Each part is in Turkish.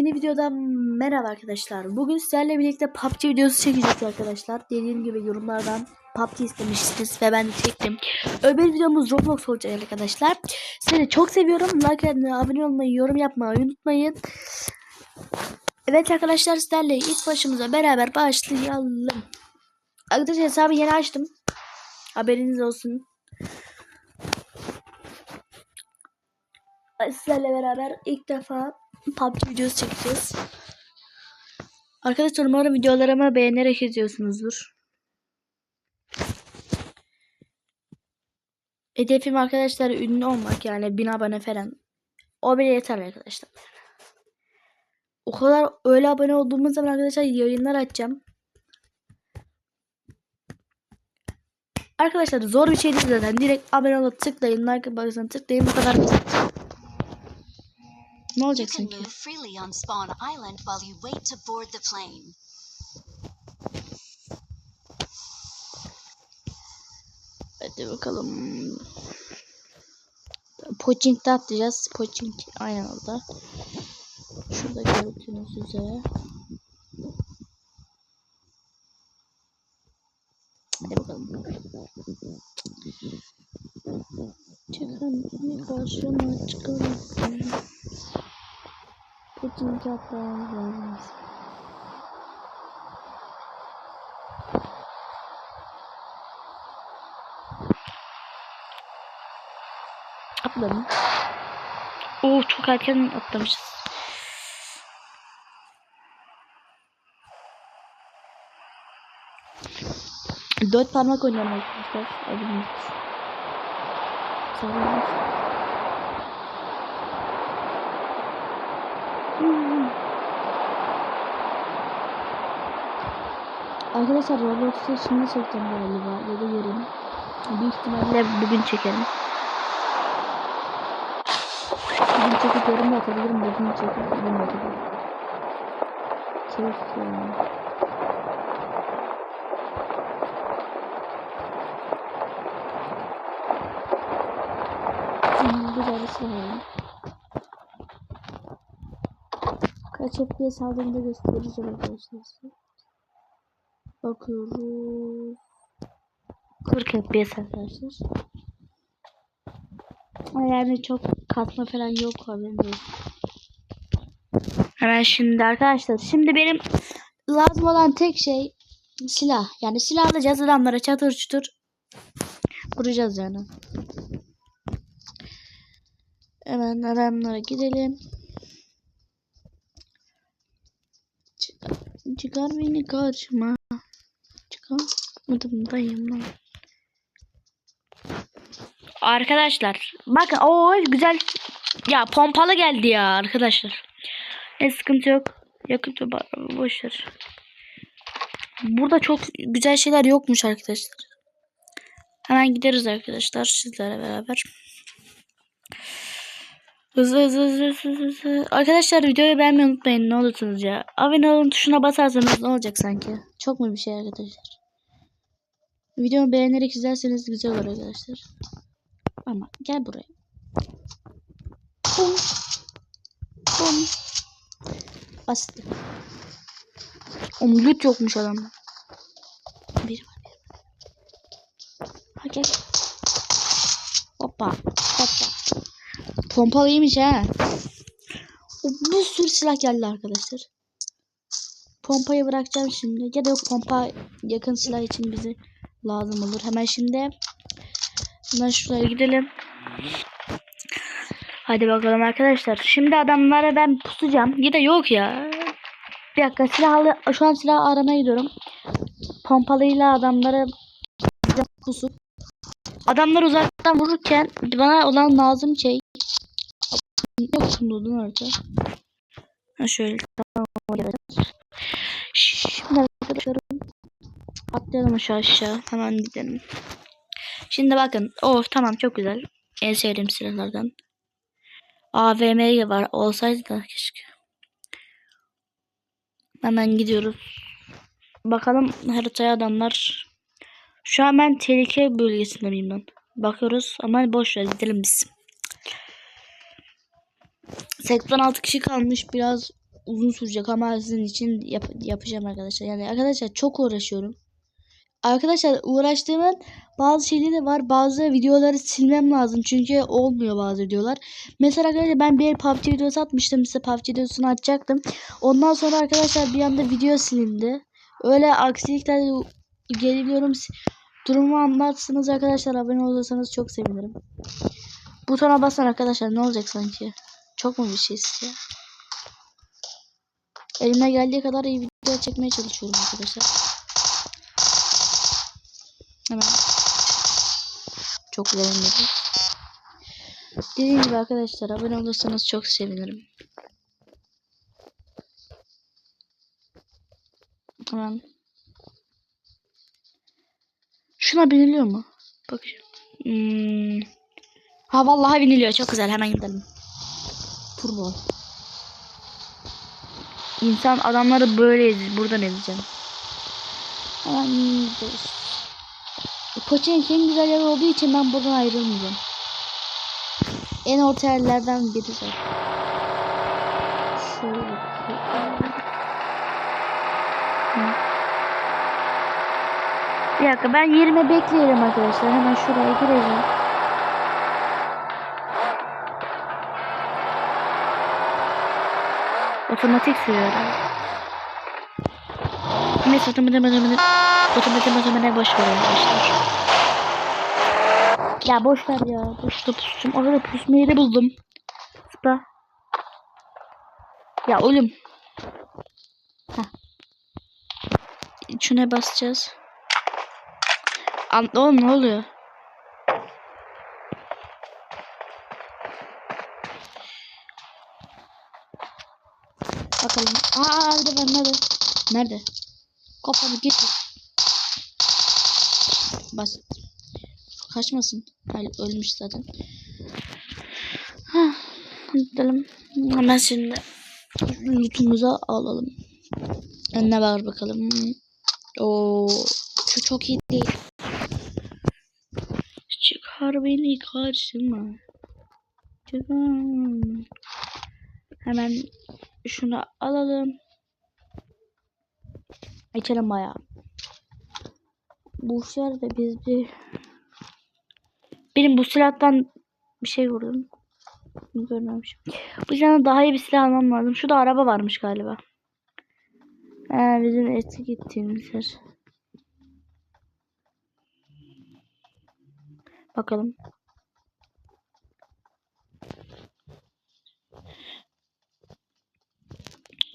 Yeni videodan merhaba arkadaşlar. Bugün sizlerle birlikte PUBG videosu çekeceğiz arkadaşlar. Dediğim gibi yorumlardan PUBG istemiştiniz ve ben de çektim. Öbür videomuz Roblox olacak arkadaşlar. Sizi çok seviyorum. Like atmayı, abone olmayı, yorum yapmayı unutmayın. Evet arkadaşlar sizlerle ilk başımıza beraber başlayalım. Arkadaşlar hesabı yeni açtım. Haberiniz olsun. Sizlerle beraber ilk defa PUBG videosu çekeceğiz. Arkadaşlar umarım videolarımı beğenerek izliyorsunuzdur. Hedefim arkadaşlar ünlü olmak yani bin abone falan. O bile yeter arkadaşlar. O kadar öyle abone olduğumuz zaman arkadaşlar yayınlar açacağım. Arkadaşlar zor bir şey değil zaten. Direkt abone olup tıklayın. Like bakın tıklayın. Bu kadar basit. Board the plane. Hadi bakalım. Pochink'te atlayacağız. Pochink aynen orada. Şurada gördüğünüz üzere. Hadi bakalım. Çıkın bir karşıma çıkalım. Pochink'e atlamamız lazım. Atladım. Oo çok erken atlamışız. Dört parmak oynuyorum arkadaşlar. Adımız. Sarılmış. Hmm. Arkadaşlar Roblox'ta şimdi çekeceğim galiba ya da yarın. Büyük ihtimalle bugün çekerim. Bugün çekip yarın da atabilirim. Bugün çekip bugün de atabilirim. Keyif yani. Güzel bir silah alalım. Kaç FPS aldığını da göstereceğim arkadaşlar. Bakıyoruz. 40 FPS arkadaşlar. Yani çok katma falan yok olsun. Hemen şimdi arkadaşlar. Şimdi benim lazım olan tek şey silah. Yani silah alacağız adamlara çatır çutur vuracağız yani. Hemen adamlara gidelim. Çıkar, beni karşıma. Çıkamadım dayım lan. Arkadaşlar bakın o güzel ya pompalı geldi ya arkadaşlar. Ne sıkıntı yok. Yakıt boşver. Burada çok güzel şeyler yokmuş arkadaşlar. Hemen gideriz arkadaşlar sizlerle beraber. Hızlı hızlı hızlı hızlı hızlı. Arkadaşlar videoyu beğenmeyi unutmayın ne olursunuz ya. Abone olun tuşuna basarsanız ne olacak sanki? Çok mu bir şey arkadaşlar? Videomu beğenerek izlerseniz güzel olur arkadaşlar. Ama gel buraya. Bum. Bum. Basit. Oğlum loot yokmuş adamda. Biri var. Ha gel. Hoppa. Hoppa. Pompalı. O, bir sürü silah geldi arkadaşlar. Pompayı bırakacağım şimdi. Ya da yok pompa yakın silah için bize lazım olur. Hemen şimdi hemen şuraya gidelim. Hadi bakalım arkadaşlar. Şimdi adamlara ben pusacağım. Ya da yok ya. Bir dakika silahlı şu an silah aramaya gidiyorum. Pompalıyla adamları pusup adamlar uzaktan vururken bana olan lazım şey şimdi odun orada. Ha şöyle tamam evet. Şimdi arkadaşlar atlayalım aşağı aşağı hemen gidelim. Şimdi bakın. Of tamam çok güzel. En sevdiğim silahlardan. AVM var. Olsaydı da keşke. Hemen gidiyoruz. Bakalım haritaya adamlar. Şu an ben tehlike bölgesinde miyim ben? Bakıyoruz ama boş ver gidelim biz. 86 kişi kalmış. Biraz uzun sürecek ama sizin için yap- yapacağım arkadaşlar. Yani arkadaşlar çok uğraşıyorum. Arkadaşlar uğraştığımın bazı şeyleri var. Bazı videoları silmem lazım. Çünkü olmuyor bazı videolar. Mesela arkadaşlar ben bir PUBG videosu atmıştım. Size PUBG videosunu atacaktım. Ondan sonra arkadaşlar bir anda video silindi. Öyle aksilikler gelebiliyorum. Durumu anlatsınız arkadaşlar. Abone olursanız çok sevinirim. Butona basın arkadaşlar. Ne olacak sanki? Çok mu bir şey size? Elimden geldiği kadar iyi video çekmeye çalışıyorum arkadaşlar. Hemen. Çok olmadı. Dediğim gibi arkadaşlar abone olursanız çok sevinirim. Hemen. Şuna biniliyor mu? Bakıyorum. Hmm. Ha vallahi biniliyor. Çok güzel. Hemen gidelim. Turbo. İnsan adamları böyle eziyor. Buradan ezeceğim. Hemen gidiyoruz. Koçenik en güzel yer olduğu için ben buradan ayrılmayacağım. En orta yerlerden biri zaten. Şöyle. Bir dakika ben yerime bekleyelim arkadaşlar. Hemen şuraya gireceğim. Sürüyor herhalde. Neyse otomatik otomatik otomatik otomatik boş ver arkadaşlar. Ya boş ver ya. Boşta pusacağım. Orada pusma yeri buldum. Sıpa. Ya oğlum. Heh. Şuna basacağız. An oğlum ne oluyor? Bakalım. Aa bir de ben nerede? Nerede? Kafanı getir. Bas. Kaçmasın. Hayır ölmüş zaten. Hah, gidelim. Hemen şimdi lootumuza alalım. Ne var bakalım. Oo, şu çok iyi değil. Çıkar beni karşıma. Çıkar. Hemen şunu alalım. İçelim bayağı. Bu da biz bir benim bu silahtan bir şey vurdum. Bunu görmemişim. Bu silahdan daha iyi bir silah almam lazım. Şurada araba varmış galiba. Ee, bizim eski gittiğimiz yer. Bakalım.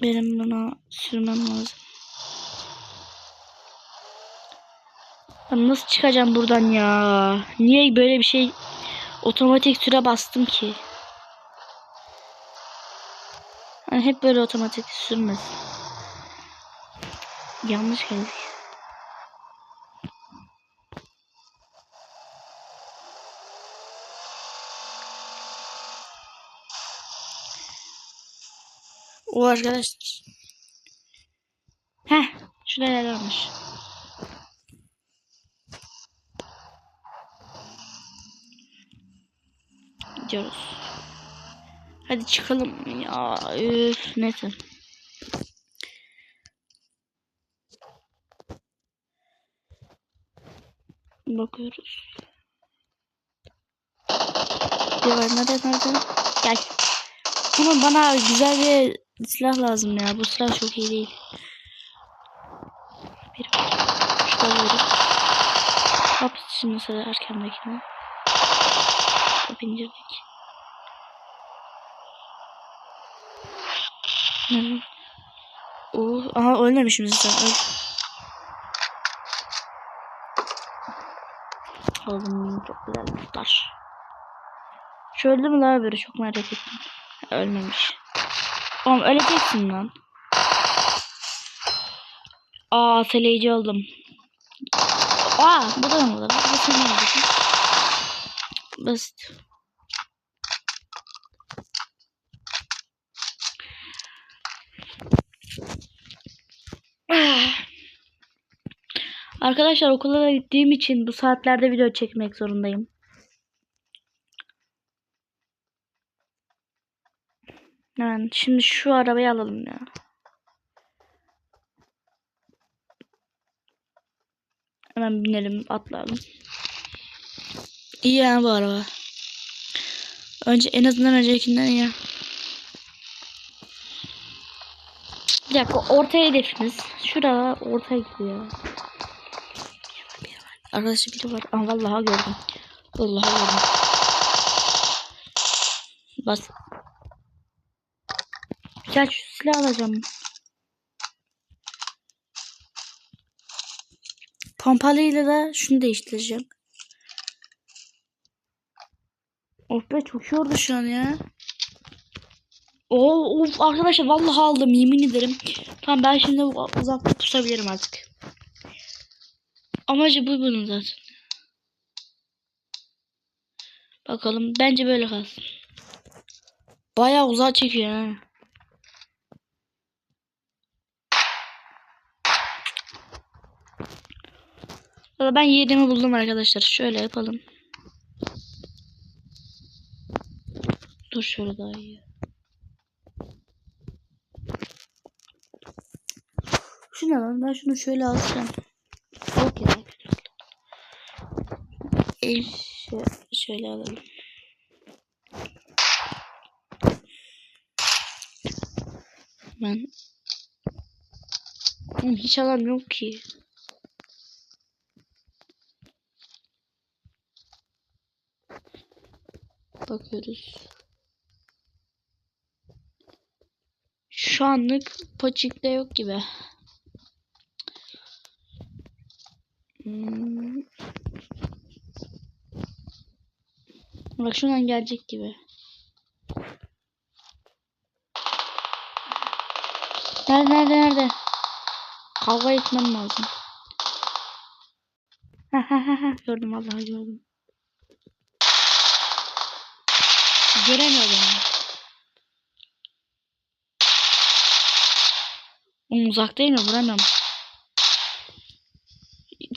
Benim buna sürmem lazım. Ben nasıl çıkacağım buradan ya? Niye böyle bir şey otomatik süre bastım ki? Hani hep böyle otomatik sürmez. Yanlış geldik. O arkadaşlar. Heh, şurada yer varmış. Gidiyoruz. Hadi çıkalım ya. Üf, neyse. Bakıyoruz. Var nerede nerede? Gel. Bunun bana güzel bir silah lazım ya. Bu silah çok iyi değil. Bir Şurada verip. Hop şimdi sıra erkendekine. İndirdik. Hı. Oo, aha ölmemişim zaten. Öl. Oğlum çok güzel lootlar. Şu öldü lan böyle çok merak ettim. Ölmemiş. Oğlum öleceksin lan. Aa seleyici oldum. Aa bu da mı? Bu ne olacaksın? Basit. Ah. Arkadaşlar okula da gittiğim için bu saatlerde video çekmek zorundayım. Hemen zaman şimdi şu arabayı alalım ya. Hemen binelim atlayalım. İyi yani bu araba. Önce en azından öncekinden iyi. Bir dakika ortaya hedefimiz. Şurada ortaya gidiyor. Arkadaşlar biri var. Aa, vallahi gördüm. Vallahi gördüm. Bas. Gel şu silah alacağım. Pompalıyla da şunu değiştireceğim. Of be çok iyi şu an ya. Oo, of arkadaşlar vallahi aldım yemin ederim. Tamam ben şimdi uzakta pusabilirim artık. Amacı bu bunun zaten. Bakalım bence böyle kalsın. Bayağı uzağa çekiyor ha. Ben yerimi buldum arkadaşlar. Şöyle yapalım. Dur şöyle daha iyi. Şu ne lan? Ben şunu şöyle alsam. Yok ya. El şö- şöyle alalım. Ben hiç alan yok ki. Bakıyoruz. Şu anlık Paçik'te yok gibi. Hmm. Bak şundan gelecek gibi. Nerede nerede nerede? Kavga etmem lazım. Gördüm vallahi gördüm. Göremiyorum. Oğlum uzaktayım ya vuramıyorum.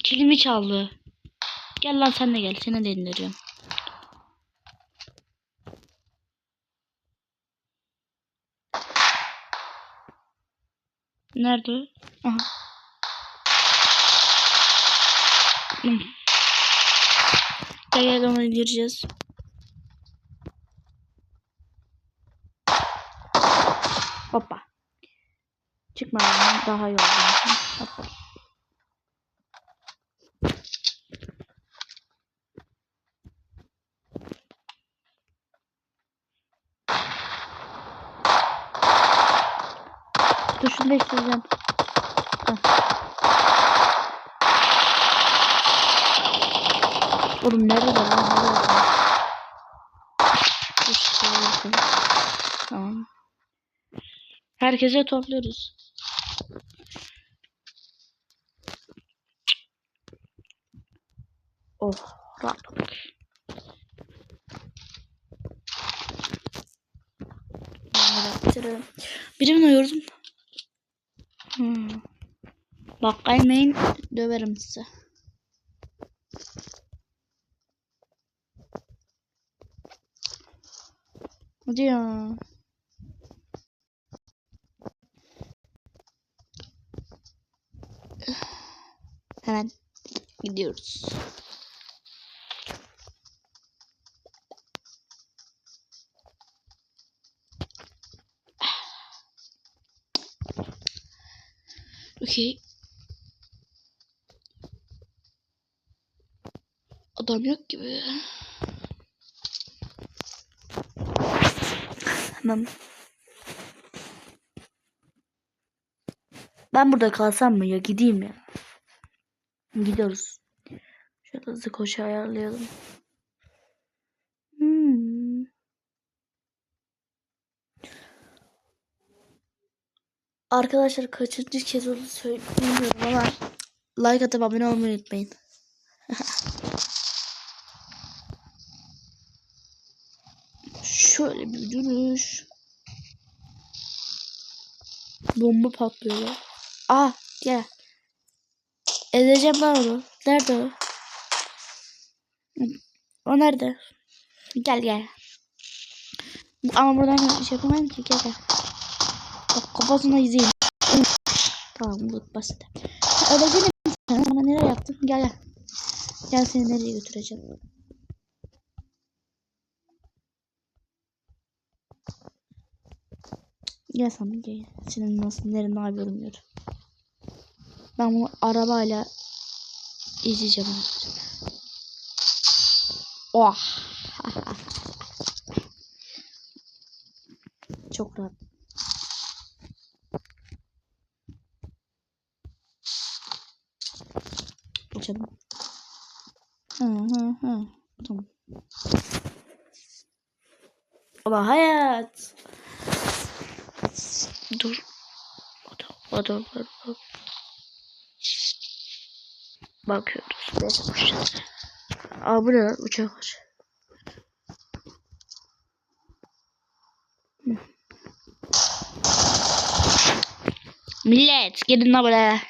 Kilimi çaldı. Gel lan sen de gel. Seni de indiriyorum. Nerede? Aha. Gel gel onu indireceğiz. Hoppa. Çıkma lan, daha iyi oldu. Hoppa. Dur şunu. Heh. Oğlum nerede lan? Nerede? Yapayım. Tamam. Herkese topluyoruz. Oh, rahat. Bitirelim. Biri mi uyurdum? Hmm. Bak gelmeyin döverim size. Hadi ya. Hemen gidiyoruz. Okey. Adam yok gibi. Hemen. Ben burada kalsam mı ya? Gideyim ya. Gidiyoruz. Şöyle hızlı koşu ayarlayalım. Hmm. Arkadaşlar kaçıncı kez onu söylemiyorum ama like atıp abone olmayı unutmayın. Şöyle bir dönüş. Bomba patlıyor. Ah gel. Edeceğim ben onu. Nerede o? O nerede? Gel gel. Ama buradan şey yapamam ki gel gel. Bak kafasına izleyin. Tamam bu basit. Öyle? Sen bana nereye yaptın? Gel gel. Gel seni nereye götüreceğim. Gel sana gel. Senin nasıl nereye ne yapıyorum gör. Ben bunu arabayla izleyeceğim. Oh. Çok rahat. Geçelim. Hı hı hı. Tamam. Ama hayat. Dur. O da, o da, o da. Bakıyoruz. Uçacağız. Aa bu ne lan? Uçak var. Millet gelin la buraya.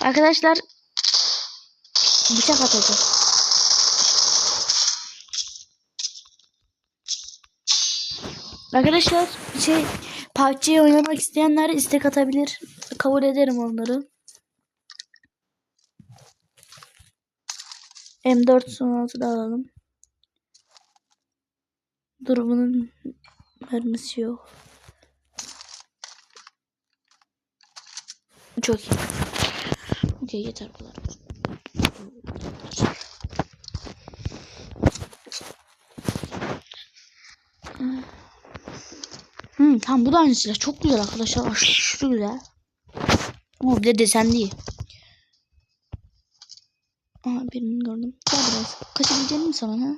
Arkadaşlar bıçak atacağım. Arkadaşlar şey PUBG'yi oynamak isteyenler istek atabilir. Kabul ederim onları. M4 son altı da alalım. Dur bunun mermisi yok. Çok iyi. Okey yeter bu kadar. Hmm, tamam bu da aynı silah. Çok güzel arkadaşlar. Aşırı güzel. Ama bir de desen değil. Aha birini gördüm. Gel biraz. Kaçabileceğini mi sana ha?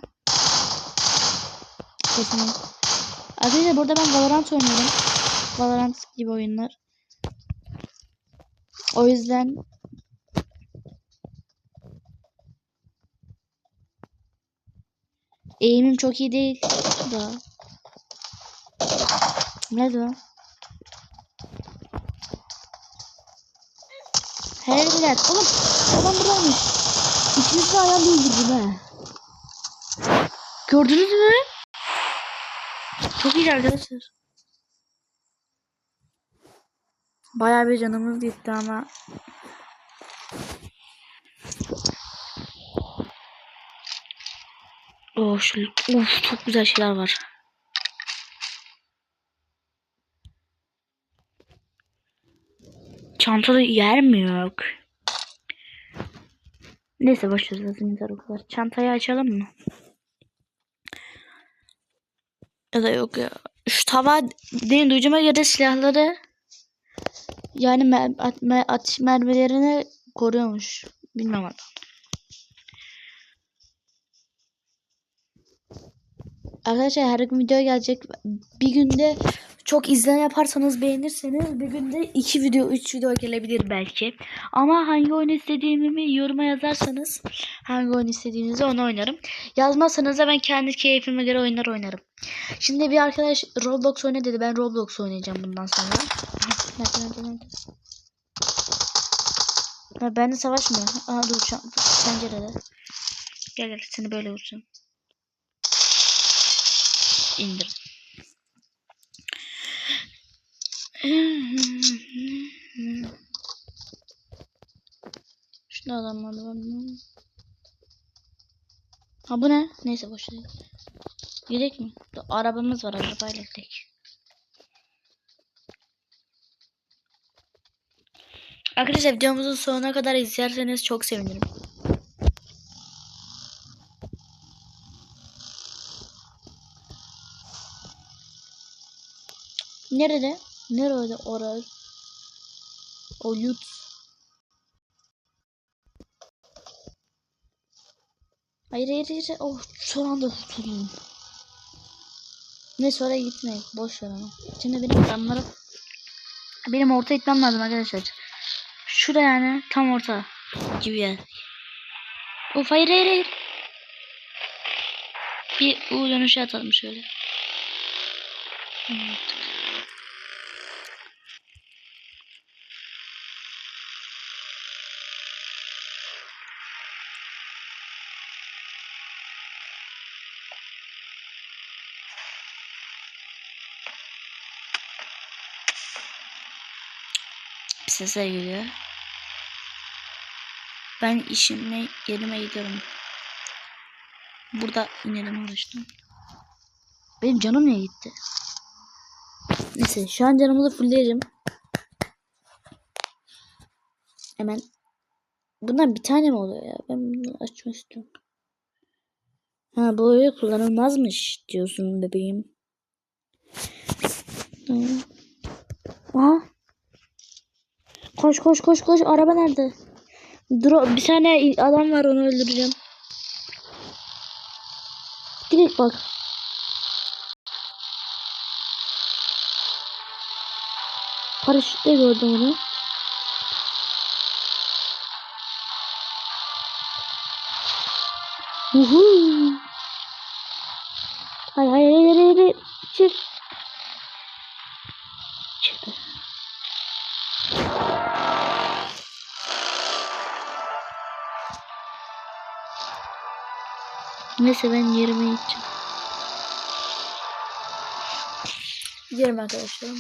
Kesin. Arkadaşlar burada ben Valorant oynuyorum. Valorant gibi oyunlar. O yüzden eğimim çok iyi değil da. Nerede lan? Helal Oğlum adam buradaymış. İkimiz de ayağım değildi be. Gördünüz mü? Çok iyi arkadaşlar. Bayağı bir canımız gitti ama. Oh şöyle. Of çok güzel şeyler var. Çantada yer mi yok? Neyse zaten yeter. Çantayı açalım mı? Ya da yok ya. Şu tava benim duyduğuma göre silahları yani mer at mer atış mermilerini koruyormuş. Bilmem ama. Arkadaşlar her gün video gelecek. Bir günde çok izleme yaparsanız beğenirseniz bir günde iki video, üç video gelebilir belki. Ama hangi oyun istediğimi yoruma yazarsanız hangi oyun istediğinizi onu oynarım. Yazmazsanız da ben kendi keyfime göre oyunlar oynarım. Şimdi bir arkadaş Roblox oyna dedi. Ben Roblox oynayacağım bundan sonra. Ben de savaşmıyor. Aha dur şu pencerede. Gel gel seni böyle vuracağım. İndir. Şurada adamlar var mı? Ha bu ne? Neyse boş ver. Gidelim mi? Dur, Arabamız var arabayla gidelim. Arkadaşlar videomuzu sonuna kadar izlerseniz çok sevinirim. Nerede? Nerede orası? O loot. Hayır hayır hayır. Oh son anda kurtuldum. Neyse oraya gitmeyin. Boş ver onu. Şimdi benim adamlara benim orta gitmem lazım arkadaşlar. Şurada yani tam orta gibi yer. Of hayır hayır hayır. Bir U dönüşü atalım şöyle. Evet. Sesler geliyor. Ben işime yerime gidiyorum. Burada inelim araçtan. Benim canım niye gitti? Neyse şu an canımı da fullleyelim. Hemen. Bundan bir tane mi oluyor ya? Ben bunu açmak istiyorum. Ha bu öyle kullanılmazmış diyorsun bebeğim. Aha. Koş koş koş koş. Araba nerede? Dur bir tane adam var onu öldüreceğim. Direkt bak. Paraşütle gördüm onu. Uhu. Neyse ben yerime gideceğim. Gidiyorum arkadaşlar.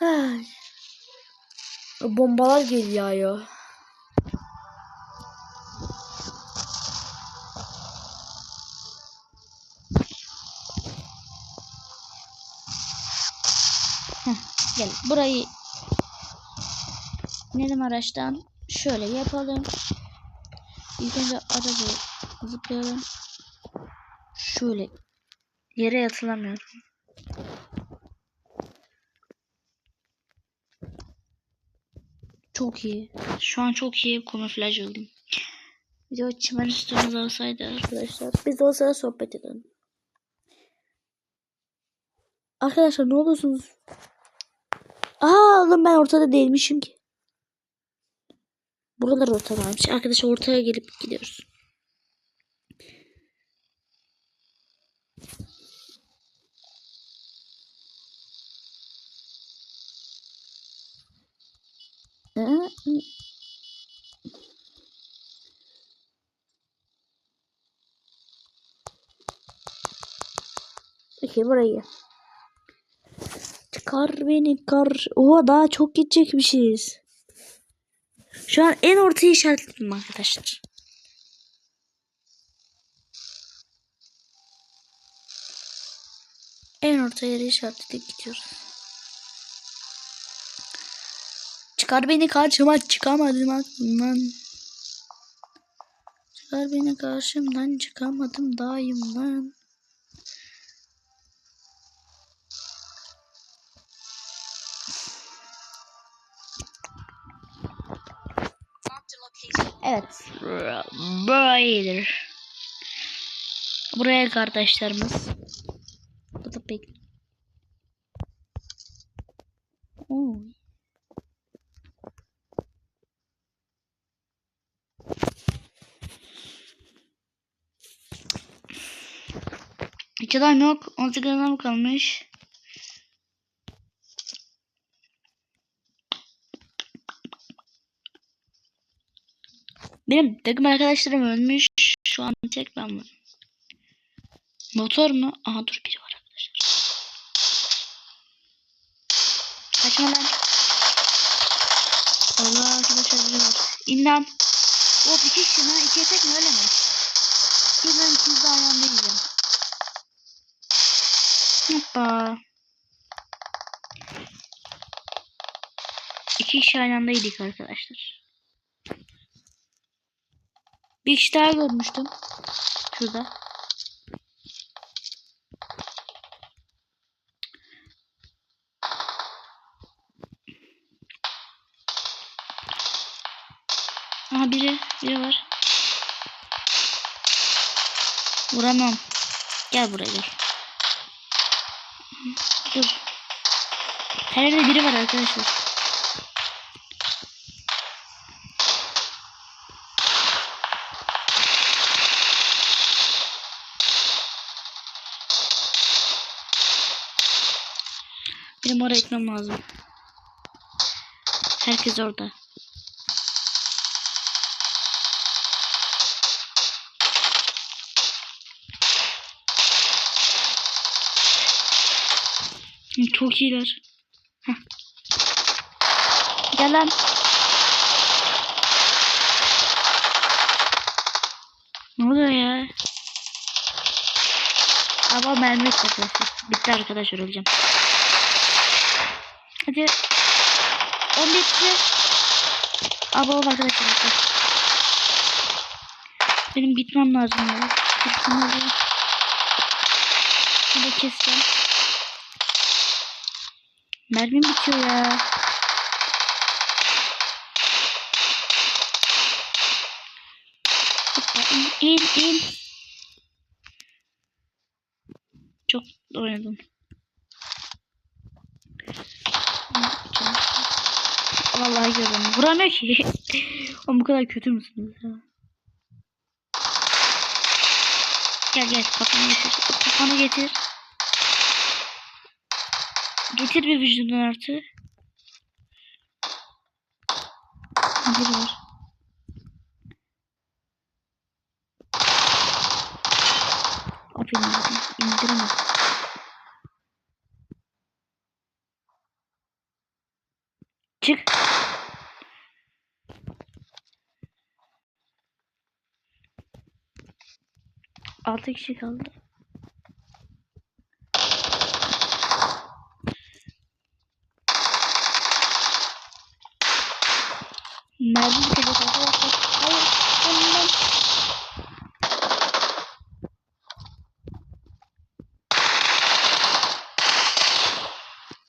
Ay. Bombalar geliyor ya. Gel burayı inelim araçtan. Şöyle yapalım. İlk önce aracı zıplayalım. Şöyle yere yatılamıyorum. Çok iyi. Şu an çok iyi kamuflaj oldum. Video çimen üstümüz olsaydı arkadaşlar. Biz de o sırada sohbet edelim. Arkadaşlar ne olursunuz? Aa oğlum ben ortada değilmişim ki. Buralar ortadaymış. Arkadaşlar ortaya gelip gidiyoruz. Peki burayı. Çıkar beni kar. Oha daha çok gidecekmişiz. Şu an en ortaya işaretledim arkadaşlar. En orta yere işaretledik gidiyoruz. Çıkar beni karşıma çıkamadım aklımdan. Çıkar beni karşımdan çıkamadım daimden. Evet. Burayıdır. Buraya kardeşlerimiz. Da pek. Oo. Hiç adam yok. 18 adam kalmış. Benim takım arkadaşlarım ölmüş. Şu an tek ben varım. Motor mu? Aha dur biri var. Kaçma lan. Allah arkadaşlar biri var. İn lan. Hop iki kişi lan. İkiye tek mi öyle mi? Dur ben ikiniz de ayağımda yiyeceğim. Hoppa. İki kişi aynı anda arkadaşlar. Bir kişi daha görmüştüm. Şurada. Aha biri, biri var. Vuramam. Gel buraya gel. Dur. Her yerde biri var arkadaşlar. Benim oraya gitmem lazım. Herkes orada. Çok iyiler. Heh. Gel lan. Ne oluyor ya? Ama mermi arkadaşlar. Bitti arkadaşlar öleceğim. Hadi. 10 bitti. Abi oğlum arkadaşlar. Benim bitmem lazım ya. Bitmem lazım. Hadi keseceğim. Mermim bitiyor ya. Hoppa, in, in, in. Çok oynadım. Vallahi gördüm. Vuramıyor ki. Oğlum bu kadar kötü müsünüz ya? Gel gel kafanı getir. Kafanı getir. Getir bir vücudun artı. Hadi var. Aferin dedim. İndiremem. Çık. Altı kişi kaldı. Mermi bitecek arkadaşlar. Hayır. Önümden.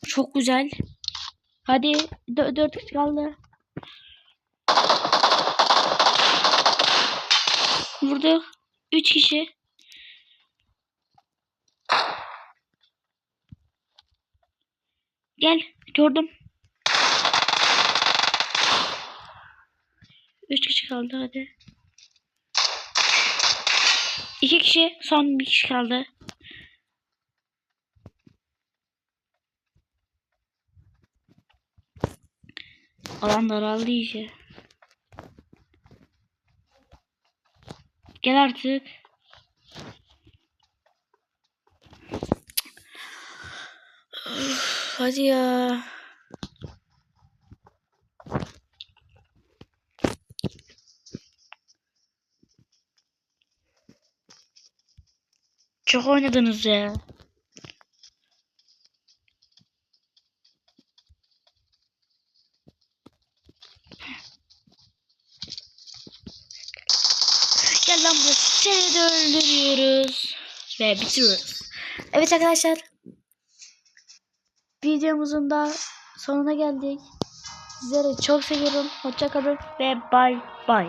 Çok güzel. Hadi. Dö dört kişi kaldı. Vurdu. Üç kişi. Gel. Gördüm. Üç kişi kaldı hadi. İki kişi. Son bir kişi kaldı. Alan daraldı iyice. Gel artık. Hadi ya. Çok oynadınız ya. Gel lan buraya. Seni de öldürüyoruz. Ve bitiriyoruz. Evet arkadaşlar. Videomuzun da sonuna geldik. Sizleri çok seviyorum. Hoşçakalın ve bay bay.